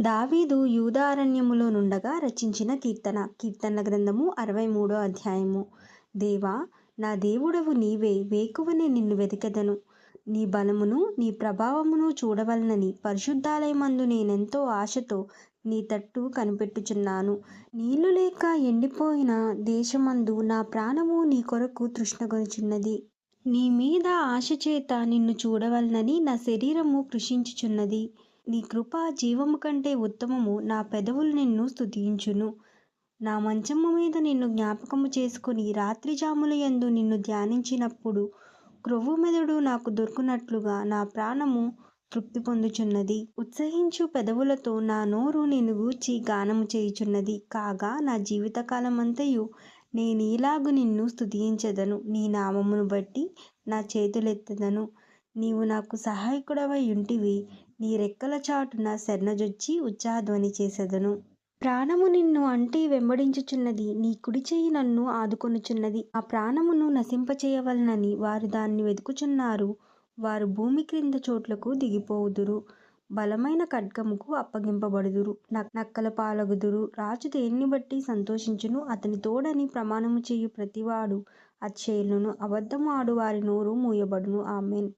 దావీదు యూదారణ్యములో నుండగా రచించిన కీర్తన. కీర్తన గ్రంథము అరవై మూడో అధ్యాయము. దేవా నా దేవుడవు నీవే వేకువనే నిన్ను వెతికెదను నీ బలమును నీ ప్రభావమును చూడవలనని పరిశుద్ధాలయమందు నేనెంతో ఆశతో నీ తట్టు కనిపెట్టుచున్నాను. నీళ్ళు లేక ఎండిపోయిన దేశమందు నా ప్రాణము నీ కొరకు తృష్ణగొనుచున్నది. నీ మీద ఆశ చేత నిన్ను చూడవలనని నా శరీరము కృషించుచున్నది. నీ కృప జీవము కంటే ఉత్తమము నా పెదవులు నిన్ను స్తుతించును. నా మంచము మీద నిన్ను జ్ఞాపకము చేసుకుని రాత్రి జాముల యందు నిన్ను ధ్యానించినప్పుడు క్రొవ్వు మెదడు నాకు దొరుకునట్లుగా నా ప్రాణము తృప్తి పొందుచున్నది. ఉత్సహించు పెదవులతో నా నోరు నిన్ను గూర్చి గానము చేయుచున్నది. కాగా నా జీవితకాలమంతయు నేనీలాగు నిన్ను స్తుతించెదను. నీ నామమును బట్టి నా చేతులెత్తదను. నీవు నాకు సహాయకుడవై ఉంటివి. నీ రెక్కల చాటున శరణజొచ్చి ఉత్సాహధ్వని చేసెదను. ప్రాణము నిన్ను అంటే వెంబడించుచున్నది. నీ కుడి చెయ్యి నన్ను ఆదుకొనుచున్నది. ఆ ప్రాణమును నశింపచేయవలనని వారు దాన్ని వెతుకుచున్నారు. వారు భూమి క్రింద చోట్లకు దిగిపోవుదురు. బలమైన ఖడ్గముకు అప్పగింపబడుదురు. నక్కల పాలగుదురు. రాజు దేన్ని బట్టి సంతోషించును? అతని తోడని ప్రమాణము చేయు ప్రతివాడు అచ్చేయులను అబద్ధము ఆడు వారి నోరు మూయబడును. ఆమెన్.